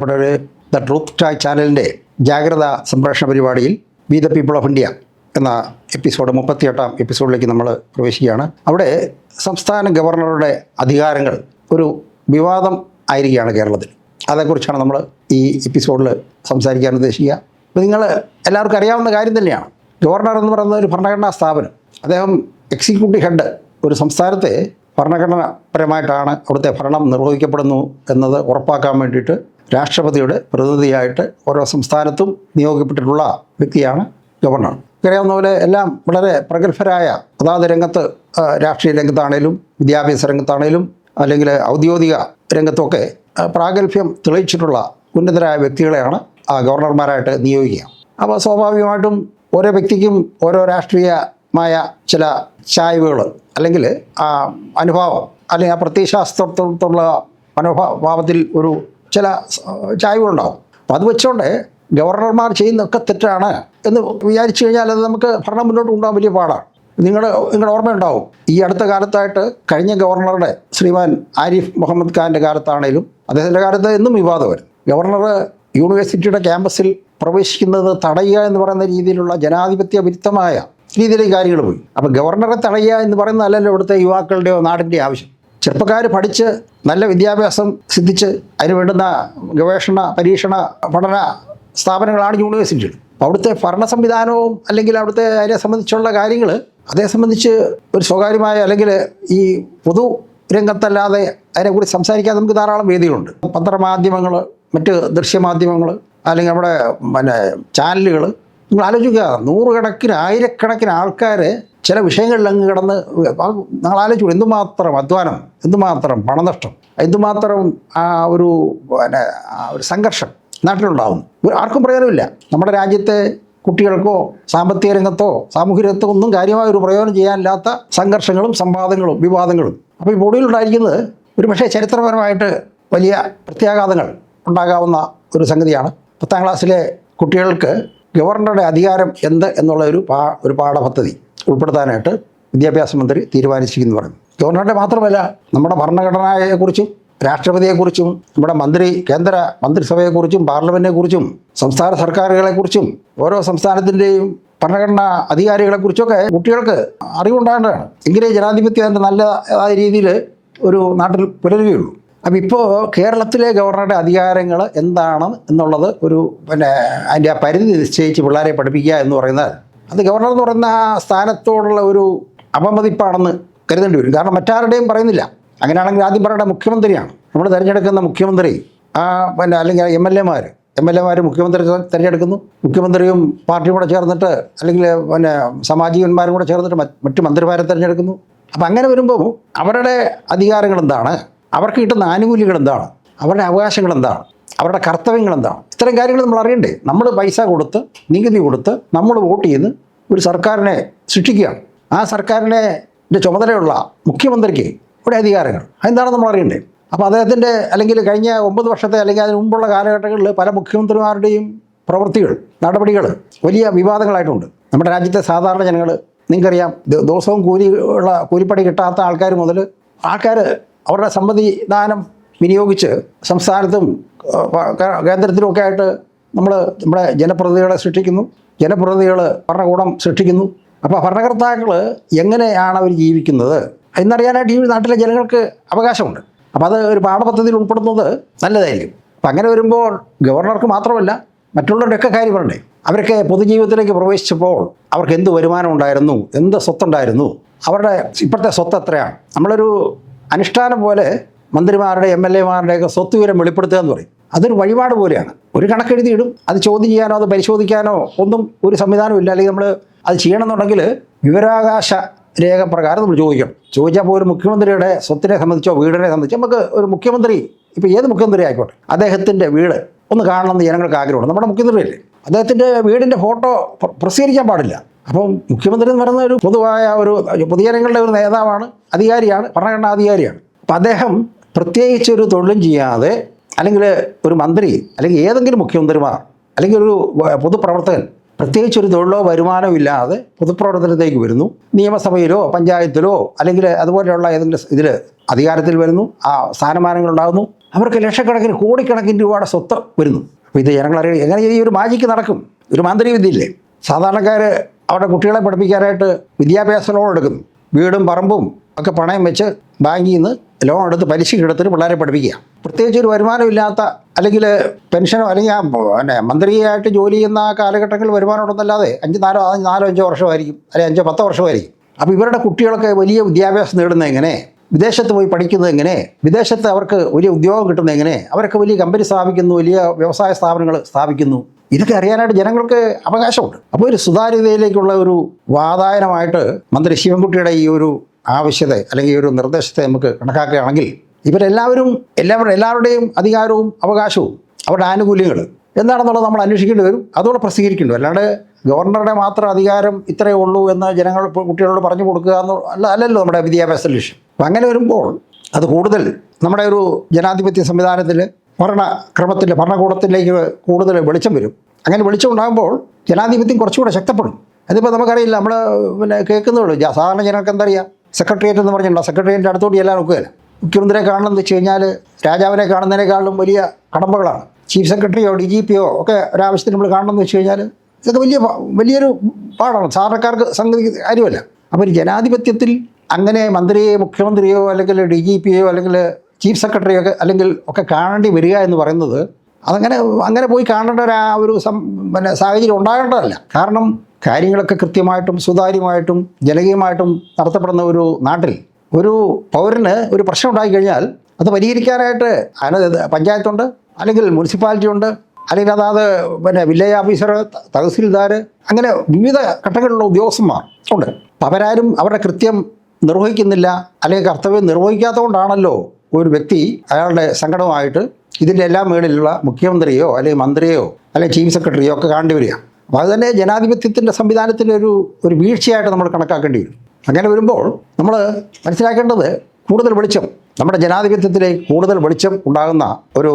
പ്രിയപ്പെട്ടവരെ the truth Chai ചാനലിന്റെ ജാഗ്രത സംപ്രേഷണ പരിപാടിയിൽ we the people of India എന്ന എപ്പിസോഡ് മുപ്പത്തിയെട്ടാം എപ്പിസോഡിലേക്ക് നമ്മൾ പ്രവേശിക്കുകയാണ്. അവിടെ സംസ്ഥാന ഗവർണറുടെ അധികാരങ്ങൾ ഒരു വിവാദം ആയിരിക്കുകയാണ് കേരളത്തിൽ. അതേക്കുറിച്ചാണ് നമ്മൾ ഈ എപ്പിസോഡിൽ സംസാരിക്കാൻ ഉദ്ദേശിക്കുക. അപ്പോൾ നിങ്ങൾ എല്ലാവർക്കും അറിയാവുന്ന കാര്യം തന്നെയാണ്. ഗവർണർ എന്ന് പറയുന്ന ഒരു ഭരണഘടനാ സ്ഥാപനം. അദ്ദേഹം എക്സിക്യൂട്ടീവ് ഹെഡ് ഒരു സംസ്ഥാനത്തെ ഭരണഘടനാപരമായിട്ടാണ് അവിടുത്തെ ഭരണം നിർവഹിക്കപ്പെടുന്നു എന്നത് ഉറപ്പാക്കാൻ വേണ്ടിയിട്ട് രാഷ്ട്രപതിയുടെ പ്രതിനിധിയായിട്ട് ഓരോ സംസ്ഥാനത്തും നിയോഗിക്കപ്പെട്ടിട്ടുള്ള വ്യക്തിയാണ് ഗവർണർ. അറിയാവുന്ന പോലെ എല്ലാം വളരെ പ്രഗത്ഭരായ അതാത് രംഗത്ത് രാഷ്ട്രീയ രംഗത്താണേലും വിദ്യാഭ്യാസ രംഗത്താണേലും അല്ലെങ്കിൽ ഔദ്യോഗിക രംഗത്തൊക്കെ പ്രാഗൽഭ്യം തെളിയിച്ചിട്ടുള്ള ഉന്നതരായ വ്യക്തികളെയാണ് ആ ഗവർണർമാരായിട്ട് നിയോഗിക്കുക. അപ്പോൾ സ്വാഭാവികമായിട്ടും ഓരോ വ്യക്തിക്കും ഓരോ രാഷ്ട്രീയമായ ചില ചായ്വുകൾ അല്ലെങ്കിൽ ആ അനുഭാവം അല്ലെങ്കിൽ ആ പ്രത്യയശാസ്ത്രത്തോടുള്ള മനോഭാവത്തിൽ ഒരു ചില ചായ്വുകളുണ്ടാവും. അപ്പോൾ അത് വെച്ചുകൊണ്ട് ഗവർണർമാർ ചെയ്യുന്നതൊക്കെ തെറ്റാണ് എന്ന് വിചാരിച്ചു കഴിഞ്ഞാൽ അത് നമുക്ക് ഭരണം മുന്നോട്ട് കൊണ്ടുപോകാൻ വലിയ പാടാണ്. നിങ്ങളുടെ നിങ്ങളുടെ ഓർമ്മയുണ്ടാവും. ഈ അടുത്ത കാലത്തായിട്ട് കഴിഞ്ഞ ഗവർണറുടെ ശ്രീമാൻ ആരിഫ് മുഹമ്മദ് ഖാന്റെ കാലത്താണേലും അദ്ദേഹത്തിന്റെ കാലത്ത് എന്നും വിവാദം വരും. ഗവർണർ യൂണിവേഴ്സിറ്റിയുടെ ക്യാമ്പസിൽ പ്രവേശിക്കുന്നത് തടയുക എന്ന് പറയുന്ന രീതിയിലുള്ള ജനാധിപത്യ വിരുദ്ധമായ രീതിയിലേക്ക് കാര്യങ്ങൾ പോയി. അപ്പോൾ ഗവർണറെ തടയുക എന്ന് പറയുന്നതല്ലല്ലോ ഇവിടുത്തെ യുവാക്കളുടെയോ നാടിന്റെയോ ആവശ്യം. ചെറുപ്പക്കാർ പഠിച്ച് നല്ല വിദ്യാഭ്യാസം സിദ്ധിച്ച് അതിന് വേണ്ടുന്ന ഗവേഷണ പരീക്ഷണ പഠന സ്ഥാപനങ്ങളാണ് യൂണിവേഴ്സിറ്റികൾ. അപ്പോൾ അവിടുത്തെ ഭരണ സംവിധാനവും അല്ലെങ്കിൽ അവിടുത്തെ അതിനെ സംബന്ധിച്ചുള്ള കാര്യങ്ങൾ അതേ സംബന്ധിച്ച് ഒരു സ്വകാര്യമായ അല്ലെങ്കിൽ ഈ പൊതു രംഗത്തല്ലാതെ അതിനെക്കുറിച്ച് സംസാരിക്കാൻ നമുക്ക് ധാരാളം വേദികളുണ്ട്. പത്രമാധ്യമങ്ങൾ മറ്റ് ദൃശ്യമാധ്യമങ്ങൾ അല്ലെങ്കിൽ നമ്മുടെ പിന്നെ ചാനലുകൾ നിങ്ങൾ ആലോചിക്കുക നൂറുകണക്കിന് ആയിരക്കണക്കിന് ആൾക്കാർ ചില വിഷയങ്ങളിൽ അങ്ങ് കിടന്ന് നിങ്ങൾ ആലോചിച്ചു എന്തുമാത്രം അധ്വാനം എന്തുമാത്രം പണനഷ്ടം എന്തുമാത്രം ആ ഒരു പിന്നെ ഒരു സംഘർഷം നാട്ടിലുണ്ടാകുന്നു. ആർക്കും പ്രയോജനമില്ല. നമ്മുടെ രാജ്യത്തെ കുട്ടികൾക്കോ സാമ്പത്തിക രംഗത്തോ സാമൂഹിക രംഗത്തോ ഒന്നും കാര്യമായ ഒരു പ്രയോജനം ചെയ്യാനില്ലാത്ത സംഘർഷങ്ങളും സംവാദങ്ങളും വിവാദങ്ങളും. അപ്പോൾ ഈ ബോഡിയിലുണ്ടായിരിക്കുന്നത് ഒരു പക്ഷേ ചരിത്രപരമായിട്ട് വലിയ പ്രത്യാഘാതങ്ങൾ ഉണ്ടാകാവുന്ന ഒരു സംഗതിയാണ്. പത്താം ക്ലാസ്സിലെ കുട്ടികൾക്ക് ഗവർണറുടെ അധികാരം എന്ത് എന്നുള്ള ഒരു പാ ഒരു പാഠപദ്ധതി ഉൾപ്പെടുത്താനായിട്ട് വിദ്യാഭ്യാസ മന്ത്രി തീരുമാനിച്ചിരിക്കുന്നു പറഞ്ഞു ഗവർണറുടെ മാത്രമല്ല നമ്മുടെ ഭരണഘടനയെക്കുറിച്ചും രാഷ്ട്രപതിയെക്കുറിച്ചും നമ്മുടെ മന്ത്രി കേന്ദ്ര മന്ത്രിസഭയെക്കുറിച്ചും പാർലമെന്റിനെക്കുറിച്ചും സംസ്ഥാന സർക്കാരുകളെക്കുറിച്ചും ഓരോ സംസ്ഥാനത്തിന്റെയും ഭരണഘടനാ അധികാരികളെക്കുറിച്ചൊക്കെ കുട്ടികൾക്ക് അറിവുണ്ടാകേണ്ടതാണ്. എങ്കിലേ ജനാധിപത്യം അതിന്റെ നല്ലതായ രീതിയിൽ ഒരു നാട്ടിൽ പുലരുകയുള്ളൂ. അപ്പോൾ ഇപ്പോൾ കേരളത്തിലെ ഗവർണറുടെ അധികാരങ്ങൾ എന്താണ് എന്നുള്ളത് ഒരു പിന്നെ അതിന്റെ ആ പരിധി നിശ്ചയിച്ച് പിള്ളേരെ പഠിപ്പിക്കുക എന്ന് പറയുന്നത് അത് ഗവർണർ എന്ന് പറയുന്ന ആ സ്ഥാനത്തോടുള്ള ഒരു അപമതിപ്പാണെന്ന് കരുതേണ്ടി വരും. കാരണം മറ്റാരുടെയും പറയുന്നില്ല. അങ്ങനെയാണെങ്കിൽ ആദ്യം പറയേണ്ട മുഖ്യമന്ത്രിയാണ്. നമ്മൾ തിരഞ്ഞെടുക്കുന്ന മുഖ്യമന്ത്രി ആ പിന്നെ അല്ലെങ്കിൽ എം എൽ എമാർ എം എൽ എമാർ മുഖ്യമന്ത്രി തിരഞ്ഞെടുക്കുന്നു. മുഖ്യമന്ത്രിയും പാർട്ടിയും കൂടെ ചേർന്നിട്ട് അല്ലെങ്കിൽ പിന്നെ സാമാജികന്മാരും കൂടെ ചേർന്നിട്ട് മറ്റ് മന്ത്രിമാരെ തിരഞ്ഞെടുക്കുന്നു. അപ്പം അങ്ങനെ വരുമ്പോൾ അവരുടെ അധികാരങ്ങൾ എന്താണ്? അവർക്ക് കിട്ടുന്ന ആനുകൂല്യങ്ങൾ എന്താണ്? അവരുടെ അവകാശങ്ങൾ എന്താണ്? അവരുടെ കർത്തവ്യങ്ങൾ എന്താണ്? ഇത്തരം കാര്യങ്ങൾ നമ്മൾ അറിയണ്ടേ? നമ്മൾ പൈസ കൊടുത്ത് നികുതി കൊടുത്ത് നമ്മൾ വോട്ട് ചെയ്ത് ഒരു സർക്കാരിനെ സൃഷ്ടിക്കുകയാണ്. ആ സർക്കാരിനെ ചുമതലയുള്ള മുഖ്യമന്ത്രിക്ക് ഇവിടെ അധികാരങ്ങൾ. അതെന്താണ് നമ്മൾ അറിയണ്ടേ? അപ്പോൾ അദ്ദേഹത്തിന്റെ അല്ലെങ്കിൽ കഴിഞ്ഞ ഒമ്പത് വർഷത്തെ അല്ലെങ്കിൽ അതിന് മുമ്പുള്ള കാലഘട്ടങ്ങളിൽ പല മുഖ്യമന്ത്രിമാരുടെയും പ്രവൃത്തികൾ നടപടികൾ വലിയ വിവാദങ്ങളായിട്ടുണ്ട്. നമ്മുടെ രാജ്യത്തെ സാധാരണ ജനങ്ങൾ നിങ്ങൾക്കറിയാം ദിവസവും കൂലി ഉള്ള കൂലിപ്പണി കിട്ടാത്ത ആൾക്കാർ മുതൽ ആൾക്കാർ അവരുടെ സമ്മതിദാനം വിനിയോഗിച്ച് സംസ്ഥാനത്തും കേന്ദ്രത്തിലുമൊക്കെ ആയിട്ട് നമ്മൾ നമ്മുടെ ജനപ്രതിനിധികളെ സൃഷ്ടിക്കുന്നു. ജനപ്രതിനിധികൾ ഭരണകൂടം സൃഷ്ടിക്കുന്നു. അപ്പോൾ ഭരണകർത്താക്കൾ എങ്ങനെയാണ് അവർ ജീവിക്കുന്നത്? എന്നറിയാനായിട്ട് ഈ നാട്ടിലെ ജനങ്ങൾക്ക് അവകാശമുണ്ട്. അപ്പോൾ അത് ഒരു പാഠപദ്ധതിയിൽ ഉൾപ്പെടുന്നത് നല്ലതായിരിക്കും. അപ്പം അങ്ങനെ വരുമ്പോൾ ഗവർണർക്ക് മാത്രമല്ല മറ്റുള്ളവരുടെയൊക്കെ കാര്യം പറയണ്ടേ? അവരൊക്കെ പൊതുജീവിതത്തിലേക്ക് പ്രവേശിച്ചപ്പോൾ അവർക്ക് എന്ത് വരുമാനം ഉണ്ടായിരുന്നു? എന്ത് സ്വത്തുണ്ടായിരുന്നു? അവരുടെ ഇപ്പോഴത്തെ സ്വത്ത് എത്രയാണ്? നമ്മളൊരു അനുഷ്ഠാനം പോലെ മന്ത്രിമാരുടെ എം എൽ എമാരുടെയൊക്കെ സ്വത്ത് വിവരം വെളിപ്പെടുത്തുക എന്ന് പറയും. അതൊരു വഴിപാട് പോലെയാണ്. ഒരു കണക്കെഴുതിയിടും അത് ചോദ്യം ചെയ്യാനോ അത് പരിശോധിക്കാനോ ഒന്നും ഒരു സംവിധാനമില്ല അല്ലെങ്കിൽ നമ്മൾ അത് ചെയ്യണമെന്നുണ്ടെങ്കിൽ വിവരാകാശ രേഖ പ്രകാരം നമ്മൾ ചോദിക്കണം. ചോദിച്ചാൽ പോലും മുഖ്യമന്ത്രിയുടെ സ്വത്തിനെ സംബന്ധിച്ചോ വീടിനെ സംബന്ധിച്ചോ നമുക്ക് ഒരു മുഖ്യമന്ത്രി ഇപ്പോൾ ഏത് മുഖ്യമന്ത്രി ആയിക്കോട്ടെ അദ്ദേഹത്തിന്റെ വീട് ഒന്ന് കാണണമെന്ന് ജനങ്ങൾക്ക് ആഗ്രഹമുണ്ട്. നമ്മുടെ മുഖ്യമന്ത്രിയല്ലേ? അദ്ദേഹത്തിന്റെ വീടിന്റെ ഫോട്ടോ പ്രസിദ്ധീകരിക്കാൻ പാടില്ല. അപ്പം മുഖ്യമന്ത്രി എന്ന് പറയുന്ന ഒരു പൊതുവായ ഒരു പൊതുജനങ്ങളുടെ ഒരു നേതാവാണ് അധികാരിയാണ് ഭരണഘടനാ അധികാരിയാണ്. അപ്പം അദ്ദേഹം പ്രത്യേകിച്ച് ഒരു തൊഴിലും ചെയ്യാതെ അല്ലെങ്കിൽ ഒരു മന്ത്രി അല്ലെങ്കിൽ ഏതെങ്കിലും മുഖ്യമന്ത്രിമാർ അല്ലെങ്കിൽ ഒരു പൊതുപ്രവർത്തകൻ പ്രത്യേകിച്ച് ഒരു തൊഴിലോ വരുമാനമോ ഇല്ലാതെ പൊതുപ്രവർത്തനത്തിലേക്ക് വരുന്നു. നിയമസഭയിലോ പഞ്ചായത്തിലോ അല്ലെങ്കിൽ അതുപോലെയുള്ള ഏതെങ്കിലും ഇതിൽ അധികാരത്തിൽ വരുന്നു. ആ സ്ഥാനമാനങ്ങൾ ഉണ്ടാകുന്നു. അവർക്ക് ലക്ഷക്കണക്കിന് കോടിക്കണക്കിന് രൂപയുടെ സ്വത്ത് വരുന്നു. അപ്പോൾ ഇത് ജനങ്ങളറിയ എങ്ങനെ ഈ ഒരു മാജിക്ക് നടക്കും? ഒരു മാന്ത്രിക വിദ്യയില്ലേ? സാധാരണക്കാർ അവരുടെ കുട്ടികളെ പഠിപ്പിക്കാനായിട്ട് വിദ്യാഭ്യാസ ലോൺ എടുക്കുന്നു വീടും പറമ്പും ഒക്കെ പണയം വെച്ച് ബാങ്കിൽ നിന്ന് ലോൺ എടുത്ത് പലിശയ്ക്ക് എടുത്തിട്ട് പിള്ളേരെ പഠിപ്പിക്കുക. പ്രത്യേകിച്ച് ഒരു വരുമാനമില്ലാത്ത അല്ലെങ്കിൽ പെൻഷനോ അല്ലെങ്കിൽ പിന്നെ മന്ത്രിയായിട്ട് ജോലി ചെയ്യുന്ന കാലഘട്ടങ്ങളിൽ വരുമാനം ഉണ്ടെന്നല്ലാതെ അഞ്ച് നാലോ നാലോ അഞ്ചോ വർഷമായിരിക്കും. അല്ലെങ്കിൽ അഞ്ചോ പത്തോ വർഷമായിരിക്കും. അപ്പോൾ ഇവരുടെ കുട്ടികളൊക്കെ വലിയ വിദ്യാഭ്യാസം നേടുന്നത് എങ്ങനെ? വിദേശത്ത് പോയി പഠിക്കുന്നത് എങ്ങനെ? വിദേശത്ത് അവർക്ക് വലിയ ഉദ്യോഗം കിട്ടുന്നത് എങ്ങനെ? അവരൊക്കെ വലിയ കമ്പനി സ്ഥാപിക്കുന്നു വലിയ വ്യവസായ സ്ഥാപനങ്ങൾ സ്ഥാപിക്കുന്നു. ഇതൊക്കെ അറിയാനായിട്ട് ജനങ്ങൾക്ക് അവകാശമുണ്ട്. അപ്പോൾ ഒരു സുതാര്യതയിലേക്കുള്ള ഒരു വാതായനമായിട്ട് മന്ത്രി ശിവൻകുട്ടിയുടെ ഈ ഒരു ആവശ്യത അല്ലെങ്കിൽ ഈ ഒരു നിർദ്ദേശത്തെ നമുക്ക് കണക്കാക്കുകയാണെങ്കിൽ ഇവരെല്ലാവരും എല്ലാവരുടെ എല്ലാവരുടെയും അധികാരവും അവകാശവും അവരുടെ ആനുകൂല്യങ്ങൾ എന്താണെന്നുള്ളത് നമ്മൾ അന്വേഷിക്കേണ്ടി വരും. അതുകൂടെ പ്രസിദ്ധീകരിക്കേണ്ടി വരും. അല്ലാണ്ട് ഗവർണറുടെ മാത്രം അധികാരം ഇത്രയേ ഉള്ളൂ എന്ന് ജനങ്ങൾ കുട്ടികളോട് പറഞ്ഞു കൊടുക്കുക എന്ന് അല്ല അല്ലല്ലോ നമ്മുടെ വിദ്യാഭ്യാസ ലക്ഷ്യം. അപ്പം അങ്ങനെ വരുമ്പോൾ അത് കൂടുതൽ നമ്മുടെ ഒരു ജനാധിപത്യ സംവിധാനത്തിൽ ഭരണക്രമത്തിന്റെ ഭരണകൂടത്തിലേക്ക് കൂടുതൽ വെളിച്ചം വരും. അങ്ങനെ വെളിച്ചം ഉണ്ടാകുമ്പോൾ ജനാധിപത്യം കുറച്ചുകൂടെ ശക്തപ്പെടും. അതിപ്പോൾ നമുക്കറിയില്ല നമ്മൾ പിന്നെ കേൾക്കുന്നുള്ളൂ. സാധാരണ ജനങ്ങൾക്ക് എന്തറിയാം സെക്രട്ടേറിയറ്റ് എന്ന് പറഞ്ഞിട്ടുണ്ടോ? സെക്രട്ടേറിയറ്റിന്റെ അടുത്തോട്ട് എല്ലാം നോക്കുകയില്ല മുഖ്യമന്ത്രിയെ കാണണമെന്ന് വെച്ച് കഴിഞ്ഞാൽ രാജാവിനെ കാണുന്നതിനേക്കാളും വലിയ കടമ്പകളാണ്. ചീഫ് സെക്രട്ടറിയോ ഡി ജി പിയോ ഒക്കെ ഒരാവശ്യത്തിന് നമ്മൾ കാണണമെന്ന് വെച്ച് കഴിഞ്ഞാൽ ഇതൊക്കെ വലിയ വലിയൊരു പാടാണ്. സാധാരണക്കാർക്ക് സംഗതി കാര്യമല്ല. അപ്പോൾ ജനാധിപത്യത്തിൽ അങ്ങനെ മന്ത്രിയെ മുഖ്യമന്ത്രിയോ അല്ലെങ്കിൽ ഡി ജി പിയോ അല്ലെങ്കിൽ ചീഫ് സെക്രട്ടറിയൊക്കെ അല്ലെങ്കിൽ ഒക്കെ കാണേണ്ടി വരിക എന്ന് പറയുന്നത് അതങ്ങനെ അങ്ങനെ പോയി കാണേണ്ട ഒരു ആ ഒരു സം പിന്നെ സാഹചര്യം ഉണ്ടാകേണ്ടതല്ല. കാരണം കാര്യങ്ങളൊക്കെ കൃത്യമായിട്ടും സുതാര്യമായിട്ടും ജനകീയമായിട്ടും നടത്തപ്പെടുന്ന ഒരു നാട്ടിൽ ഒരു പൗരന് ഒരു പ്രശ്നം ഉണ്ടായിക്കഴിഞ്ഞാൽ അത് പരിഹരിക്കാനായിട്ട് അതിന് പഞ്ചായത്തുണ്ട് അല്ലെങ്കിൽ മുനിസിപ്പാലിറ്റി ഉണ്ട് അല്ലെങ്കിൽ അതാത് പിന്നെ വില്ലേജ് ഓഫീസർ തഹസിൽദാർ അങ്ങനെ വിവിധ ഘട്ടങ്ങളിലുള്ള ഉദ്യോഗസ്ഥന്മാർ ഉണ്ട്. അവരാരും അവരുടെ കൃത്യം നിർവഹിക്കുന്നില്ല അല്ലെങ്കിൽ കർത്തവ്യം നിർവഹിക്കാത്തതുകൊണ്ടാണല്ലോ ഒരു വ്യക്തി അയാളുടെ സങ്കടമായിട്ട് ഇതിന്റെ എല്ലാ മേളിലുള്ള മുഖ്യമന്ത്രിയോ അല്ലെങ്കിൽ മന്ത്രിയോ അല്ലെങ്കിൽ ചീഫ് സെക്രട്ടറിയോ ഒക്കെ കാണേണ്ടി വരിക. അപ്പോൾ അതുതന്നെ ജനാധിപത്യത്തിന്റെ സംവിധാനത്തിന്റെ ഒരു ഒരു വീഴ്ചയായിട്ട് നമ്മൾ കണക്കാക്കേണ്ടി വരും. അങ്ങനെ വരുമ്പോൾ നമ്മൾ മനസ്സിലാക്കേണ്ടത് കൂടുതൽ വെളിച്ചം നമ്മുടെ ജനാധിപത്യത്തിലേക്ക് കൂടുതൽ വെളിച്ചം ഉണ്ടാകുന്ന ഒരു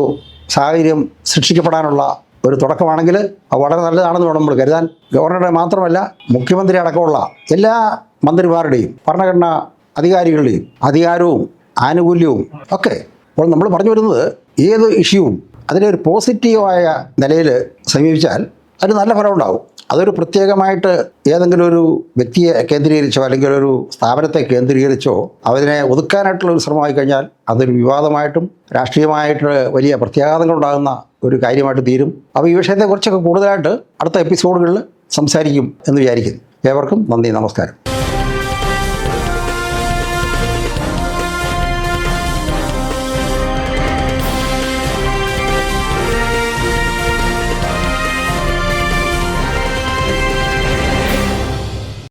സാഹചര്യം സൃഷ്ടിക്കപ്പെടാനുള്ള ഒരു തുടക്കമാണെങ്കിൽ അത് വളരെ നല്ലതാണെന്ന് വേണം നമ്മൾ കരുതാൻ. ഗവർണറെ മാത്രമല്ല മുഖ്യമന്ത്രി അടക്കമുള്ള എല്ലാ മന്ത്രിമാരുടെയും ഭരണഘടനാ അധികാരികളുടെയും അധികാരവും ആനുകൂല്യവും ഒക്കെ. അപ്പോൾ നമ്മൾ പറഞ്ഞു വരുന്നത് ഏത് ഇഷ്യൂവും അതിനെ ഒരു പോസിറ്റീവായ നിലയിൽ സമീപിച്ചാൽ അതിന് നല്ല ഫലം ഉണ്ടാവും. അതൊരു പ്രത്യേകമായിട്ട് ഏതെങ്കിലും ഒരു വ്യക്തിയെ കേന്ദ്രീകരിച്ചോ അല്ലെങ്കിൽ ഒരു സ്ഥാപനത്തെ കേന്ദ്രീകരിച്ചോ അതിനെ ഒതുക്കാനായിട്ടുള്ള ഒരു ശ്രമമായി കഴിഞ്ഞാൽ അതൊരു വിവാദമായിട്ടും രാഷ്ട്രീയമായിട്ട് വലിയ പ്രത്യാഘാതങ്ങൾ ഉണ്ടാകുന്ന ഒരു കാര്യമായിട്ട് തീരും. അപ്പോൾ ഈ വിഷയത്തെക്കുറിച്ചൊക്കെ കൂടുതലായിട്ട് അടുത്ത എപ്പിസോഡുകളിൽ സംസാരിക്കും എന്ന് വിചാരിക്കുന്നു. ഏവർക്കും നന്ദി നമസ്കാരം.